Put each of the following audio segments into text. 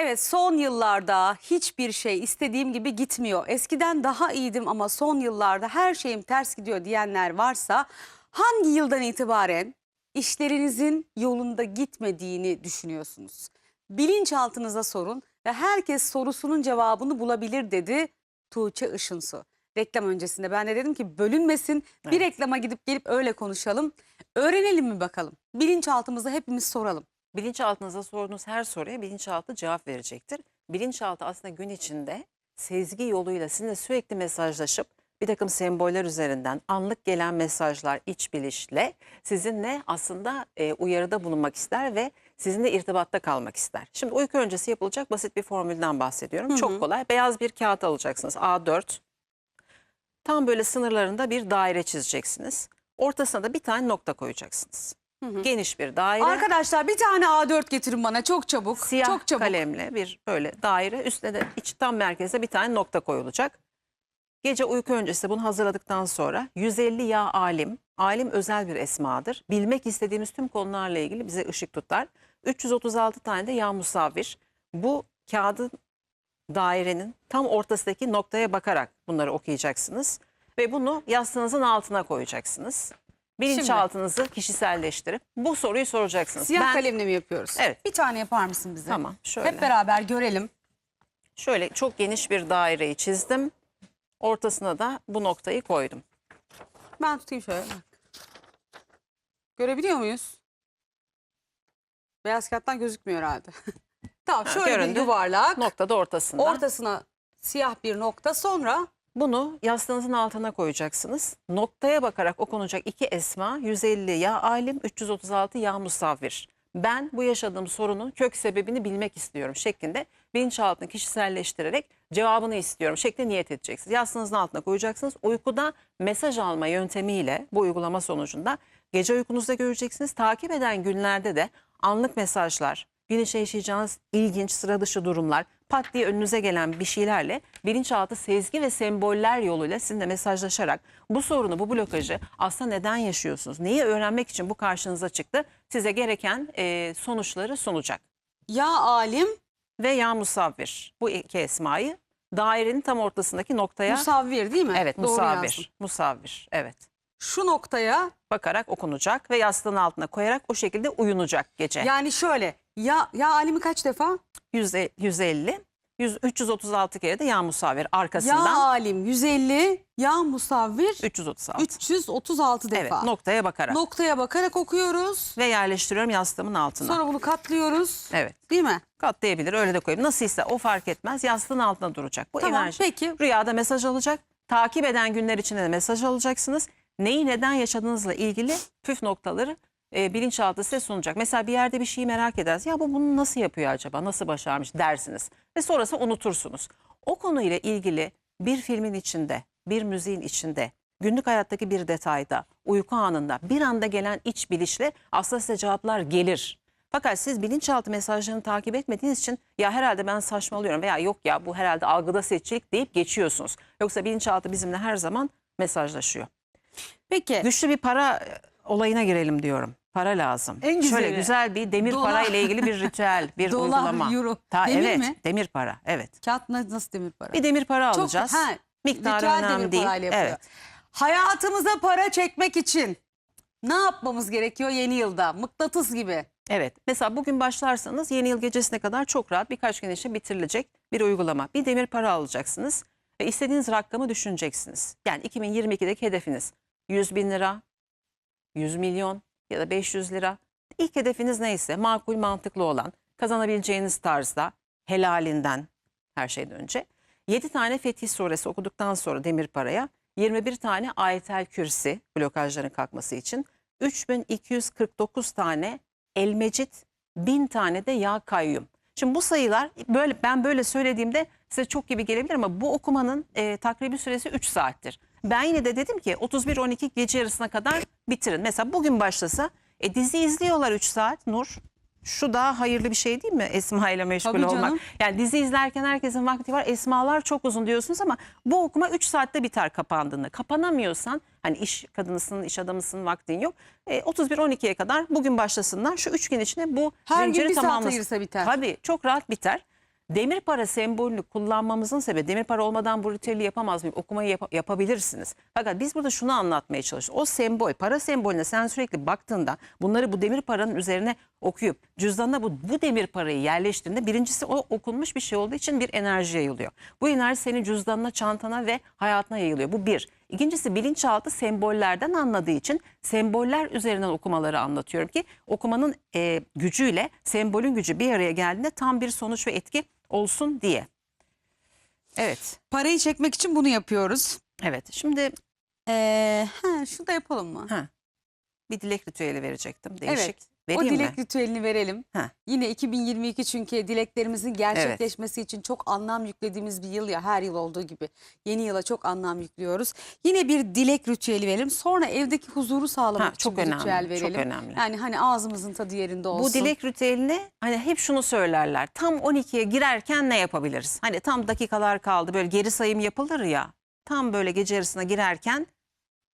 Evet son yıllarda hiçbir şey istediğim gibi gitmiyor. Eskiden daha iyiydim ama son yıllarda her şeyim ters gidiyor diyenler varsa hangi yıldan itibaren işlerinizin yolunda gitmediğini düşünüyorsunuz? Bilinçaltınıza sorun ve herkes sorusunun cevabını bulabilir dedi Tuğçe Işınsu. Reklam öncesinde ben de dedim ki bölünmesin bir reklama gidip gelip öyle konuşalım. Öğrenelim mi bakalım? Bilinçaltımızı hepimiz soralım. Bilinçaltınıza sorduğunuz her soruya bilinçaltı cevap verecektir. Bilinçaltı aslında gün içinde sezgi yoluyla sizinle sürekli mesajlaşıp bir takım semboller üzerinden anlık gelen mesajlar iç bilişle sizinle aslında e, uyarıda bulunmak ister ve sizinle irtibatta kalmak ister. Şimdi uyku öncesi yapılacak basit bir formülden bahsediyorum. Çok kolay. Beyaz bir kağıt alacaksınız. A4. Tam böyle sınırlarında bir daire çizeceksiniz. Ortasına da bir tane nokta koyacaksınız. Geniş bir daire. Arkadaşlar bir tane A4 getirin bana çok çabuk. Siyah çok çabuk. kalemle bir böyle daire üstüne de iç tam merkeze bir tane nokta koyulacak. Gece uyku öncesi bunu hazırladıktan sonra 150 ya alim, alim özel bir esmadır. Bilmek istediğimiz tüm konularla ilgili bize ışık tutar. 336 tane de ya musavvir. Bu kağıdın dairenin tam ortasındaki noktaya bakarak bunları okuyacaksınız. Ve bunu yastığınızın altına koyacaksınız. Bilinçaltınızı kişiselleştirip bu soruyu soracaksınız. Siyah Ben- kalemle mi yapıyoruz? Evet. Bir tane yapar mısın bize? Tamam şöyle. Hep beraber görelim. Şöyle çok geniş bir daireyi çizdim. Ortasına da bu noktayı koydum. Ben tutayım şöyle. Bak. Görebiliyor muyuz? Beyaz kağıttan gözükmüyor herhalde. tamam şöyle bir göründü. yuvarlak. Nokta da ortasında. Ortasına siyah bir nokta sonra Bunu yastığınızın altına koyacaksınız. Noktaya bakarak okunacak iki esma 150 ya alim 336 ya musavvir. Ben bu yaşadığım sorunun kök sebebini bilmek istiyorum şeklinde bilinçaltını kişiselleştirerek cevabını istiyorum şeklinde niyet edeceksiniz. Yastığınızın altına koyacaksınız. Uykuda mesaj alma yöntemiyle bu uygulama sonucunda gece uykunuzda göreceksiniz. Takip eden günlerde de anlık mesajlar, gün içinde yaşayacağınız ilginç sıra dışı durumlar, pat diye önünüze gelen bir şeylerle bilinçaltı sezgi ve semboller yoluyla sizinle mesajlaşarak bu sorunu, bu blokajı aslında neden yaşıyorsunuz? Neyi öğrenmek için bu karşınıza çıktı? Size gereken e, sonuçları sunacak. ya alim Ve ya musavvir bu iki esmayı dairenin tam ortasındaki noktaya musavvir değil mi? evet Doğru yazdım. musavvir musavvir evet Şu noktaya bakarak okunacak ve yastığın altına koyarak o şekilde uyunacak gece. yani şöyle ya ya alimi kaç defa? 100 150 100, 336 kere de ya musavvir Ya arkasından alim 150, ya musavvir 336. 336 Evet defa. noktaya bakarak Noktaya bakarak okuyoruz. ve yerleştiriyorum yastığımın altına. Sonra bunu katlıyoruz. Evet Değil mi? katlayabilir öyle de koyayım. Nasılsa o fark etmez yastığın altına duracak. Bu Tamam, enerji. peki. Rüyada mesaj alacak. Takip eden günler içinde de mesaj alacaksınız. Neyi neden yaşadığınızla ilgili püf noktaları e, bilinçaltı size sunacak. Mesela bir yerde bir şeyi merak edersiniz. Ya bu bunu nasıl yapıyor acaba? Nasıl başarmış dersiniz. Ve sonrası unutursunuz. O konuyla ilgili bir filmin içinde, bir müziğin içinde, günlük hayattaki bir detayda, uyku anında bir anda gelen iç bilişle aslında size cevaplar gelir. Fakat siz bilinçaltı mesajlarını takip etmediğiniz için ya herhalde ben saçmalıyorum veya yok ya bu herhalde algıda seçicilik deyip geçiyorsunuz. Yoksa bilinçaltı bizimle her zaman mesajlaşıyor. Peki. Güçlü bir para olayına girelim diyorum. Para lazım. En güzeli. Şöyle güzel bir demir Dolar. para ile ilgili bir ritüel, bir Dolar, uygulama. euro. Ta, Demir evet, mi? demir para. Evet. Kağıt na- nasıl demir para? Bir demir para Çok- alacağız. ha, Miktarı ritüel önemli demir değil. parayla. Evet. Hayatımıza para çekmek için ne yapmamız gerekiyor yeni yılda? Mıknatıs gibi. Evet. Mesela bugün başlarsanız yeni yıl gecesine kadar çok rahat birkaç gün içinde bitirilecek bir uygulama. Bir demir para alacaksınız ve istediğiniz rakamı düşüneceksiniz. Yani 2022'deki hedefiniz 100 bin lira, 100 milyon ya da 500 lira. İlk hedefiniz neyse makul mantıklı olan kazanabileceğiniz tarzda helalinden her şeyden önce 7 tane Fetih suresi okuduktan sonra demir paraya 21 tane ayetel kürsi blokajların kalkması için 3249 tane el mecit 1000 tane de ya kayyum. Şimdi bu sayılar böyle ben böyle söylediğimde size çok gibi gelebilir ama bu okumanın e, takribi süresi 3 saattir. Ben yine de dedim ki 31-12 gece yarısına kadar bitirin. Mesela bugün başlasa e, dizi izliyorlar 3 saat Nur. Şu daha hayırlı bir şey değil mi Esma ile meşgul Tabii olmak? canım. Yani dizi izlerken herkesin vakti var. Esmalar çok uzun diyorsunuz ama bu okuma 3 saatte biter kapandığında. Kapanamıyorsan hani iş kadınısın, iş adamısın vaktin yok. E, 31-12'ye kadar bugün başlasınlar. Şu 3 gün içinde bu Her gün zinciri bir saat tamamlasın. ayırsa biter. Tabii çok rahat biter. Demir para sembolünü kullanmamızın sebebi demir para olmadan bu ritüeli yapamaz mıyım? Okumayı yapa- yapabilirsiniz. Fakat biz burada şunu anlatmaya çalışıyoruz. O sembol, para sembolüne sen sürekli baktığında bunları bu demir paranın üzerine okuyup cüzdanına bu, bu demir parayı yerleştirdiğinde birincisi o okunmuş bir şey olduğu için bir enerji yayılıyor. Bu enerji senin cüzdanına, çantana ve hayatına yayılıyor. Bu bir. İkincisi bilinçaltı sembollerden anladığı için semboller üzerinden okumaları anlatıyorum ki okumanın e, gücüyle sembolün gücü bir araya geldiğinde tam bir sonuç ve etki olsun diye. Evet, Parayı çekmek için bunu yapıyoruz. evet. Şimdi Ee, ha, şunu da yapalım mı? ha, bir dilek ritüeli verecektim. Değişik. Evet, Vereyim o dilek mi? ritüelini verelim. Ha. Yine 2022 çünkü dileklerimizin gerçekleşmesi için çok anlam yüklediğimiz bir yıl ya her yıl olduğu gibi. Yeni yıla çok anlam yüklüyoruz. Yine bir dilek ritüeli verelim. Sonra evdeki huzuru sağlamak Ha, için çok bir önemli, ritüel çok verelim. önemli. Yani hani ağzımızın tadı yerinde olsun. Bu dilek ritüelini hani hep şunu söylerler. Tam 12'ye girerken ne yapabiliriz? Hani tam dakikalar kaldı böyle geri sayım yapılır ya. Tam böyle gece yarısına girerken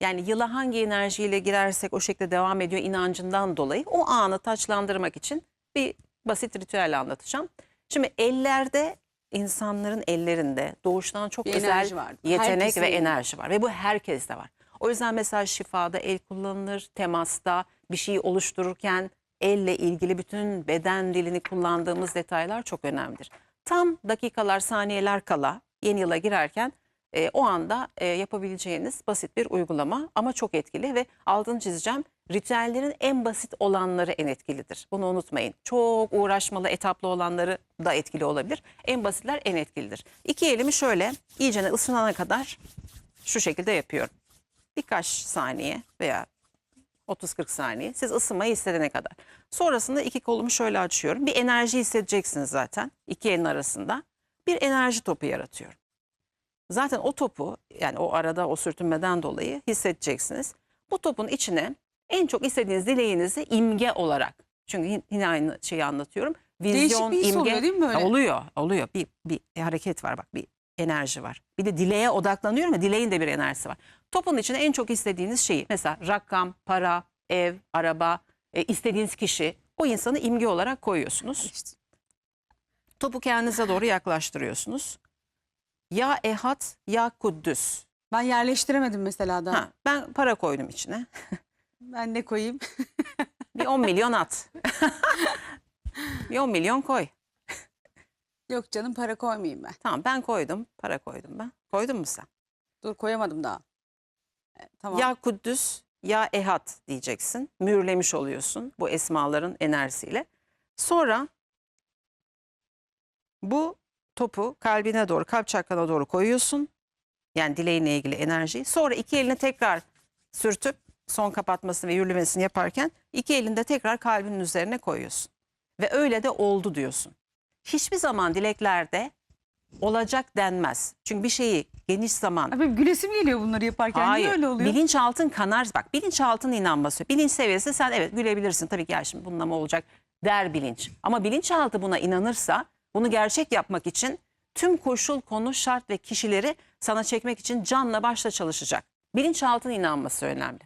yani yıla hangi enerjiyle girersek o şekilde devam ediyor inancından dolayı o anı taçlandırmak için bir basit ritüel anlatacağım. Şimdi ellerde insanların ellerinde doğuştan çok Bir özel var. yetenek Herkesin ve enerji var ve bu herkeste var. O yüzden mesela şifada el kullanılır, temasta bir şeyi oluştururken elle ilgili bütün beden dilini kullandığımız detaylar çok önemlidir. Tam dakikalar, saniyeler kala yeni yıla girerken e, o anda e, yapabileceğiniz basit bir uygulama ama çok etkili ve altını çizeceğim. Ritüellerin en basit olanları en etkilidir. Bunu unutmayın. Çok uğraşmalı, etaplı olanları da etkili olabilir. En basitler en etkilidir. İki elimi şöyle iyicene ısınana kadar şu şekilde yapıyorum. Birkaç saniye veya 30-40 saniye siz ısınmayı hissedene kadar. Sonrasında iki kolumu şöyle açıyorum. Bir enerji hissedeceksiniz zaten iki elin arasında. Bir enerji topu yaratıyorum. Zaten o topu yani o arada o sürtünmeden dolayı hissedeceksiniz. Bu topun içine en çok istediğiniz dileğinizi imge olarak çünkü yin- yine aynı şeyi anlatıyorum. Vizyon, bir his imge oluyor değil mi böyle? Oluyor, oluyor. Bir, bir hareket var bak bir enerji var. Bir de dileğe odaklanıyorum ya dileğin de bir enerjisi var. Topun içine en çok istediğiniz şeyi mesela rakam, para, ev, araba, e, istediğiniz kişi o insanı imge olarak koyuyorsunuz. İşte. Topu kendinize doğru yaklaştırıyorsunuz. Ya ehad ya kuddüs. Ben yerleştiremedim mesela daha. Ha, ben para koydum içine. Ben ne koyayım? Bir 10 milyon at. bir 10 milyon koy. Yok canım para koymayayım ben. Tamam ben koydum. Para koydum ben. Koydun mu sen? Dur koyamadım daha. E, tamam. Ya Kuddüs ya Ehad diyeceksin. Mühürlemiş oluyorsun bu esmaların enerjisiyle. Sonra bu topu kalbine doğru, kalp çakrana doğru koyuyorsun. Yani dileğinle ilgili enerjiyi. Sonra iki elini tekrar sürtüp son kapatmasını ve yürümesini yaparken iki elini de tekrar kalbinin üzerine koyuyorsun. Ve öyle de oldu diyorsun. Hiçbir zaman dileklerde olacak denmez. Çünkü bir şeyi geniş zaman Abi gülesim geliyor bunları yaparken. Niye öyle oluyor? Bilinçaltın kanar. Bak bilinçaltın inanması. Bilinç seviyesi sen evet gülebilirsin. Tabii ki ya şimdi bununla mı olacak der bilinç. Ama bilinçaltı buna inanırsa bunu gerçek yapmak için tüm koşul, konu, şart ve kişileri sana çekmek için canla başla çalışacak. Bilinçaltın inanması önemli.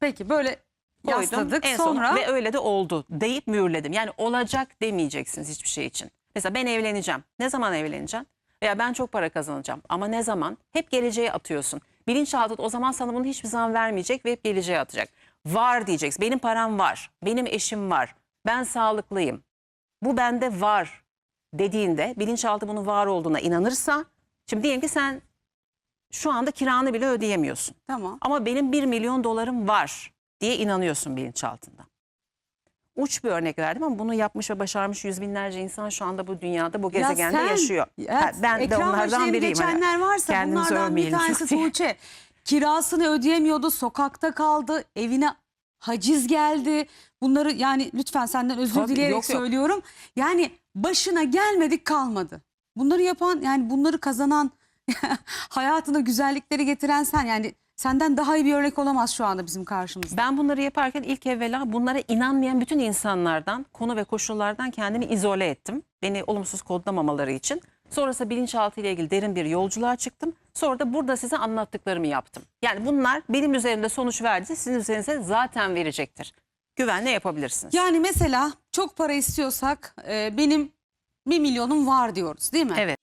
Peki böyle Koydum, yasladık en son sonra ve öyle de oldu deyip mühürledim. Yani olacak demeyeceksiniz hiçbir şey için. Mesela ben evleneceğim. Ne zaman evleneceğim? Veya ben çok para kazanacağım. Ama ne zaman? Hep geleceğe atıyorsun. Bilinçaltı o zaman sana bunu hiçbir zaman vermeyecek ve hep geleceğe atacak. Var diyeceksin. Benim param var. Benim eşim var. Ben sağlıklıyım. Bu bende var dediğinde bilinçaltı bunun var olduğuna inanırsa şimdi diyelim ki sen şu anda kiranı bile ödeyemiyorsun. tamam. Ama benim 1 milyon dolarım var diye inanıyorsun bilinçaltında. Uç bir örnek verdim ama bunu yapmış ve başarmış yüz binlerce insan şu anda bu dünyada, bu gezegende sen- yaşıyor. Ya Ha, ben de onlardan biriyim. hani. geçenler varsa kendimizi bunlardan bir tanesi. Tuğçe. Kirasını ödeyemiyordu, sokakta kaldı, evine haciz geldi. Bunları yani lütfen senden özür Tabii, dileyerek yok, yok. söylüyorum. Yani başına gelmedik kalmadı. Bunları yapan yani bunları kazanan hayatına güzellikleri getiren sen yani senden daha iyi bir örnek olamaz şu anda bizim karşımızda. Ben bunları yaparken ilk evvela bunlara inanmayan bütün insanlardan, konu ve koşullardan kendimi izole ettim. Beni olumsuz kodlamamaları için. Sonrasında bilinçaltı ile ilgili derin bir yolculuğa çıktım. Sonra da burada size anlattıklarımı yaptım. Yani bunlar benim üzerimde sonuç verdi, sizin üzerinize zaten verecektir. Güvenle yapabilirsiniz. Yani mesela çok para istiyorsak e, benim bir milyonum var diyoruz değil mi? Evet.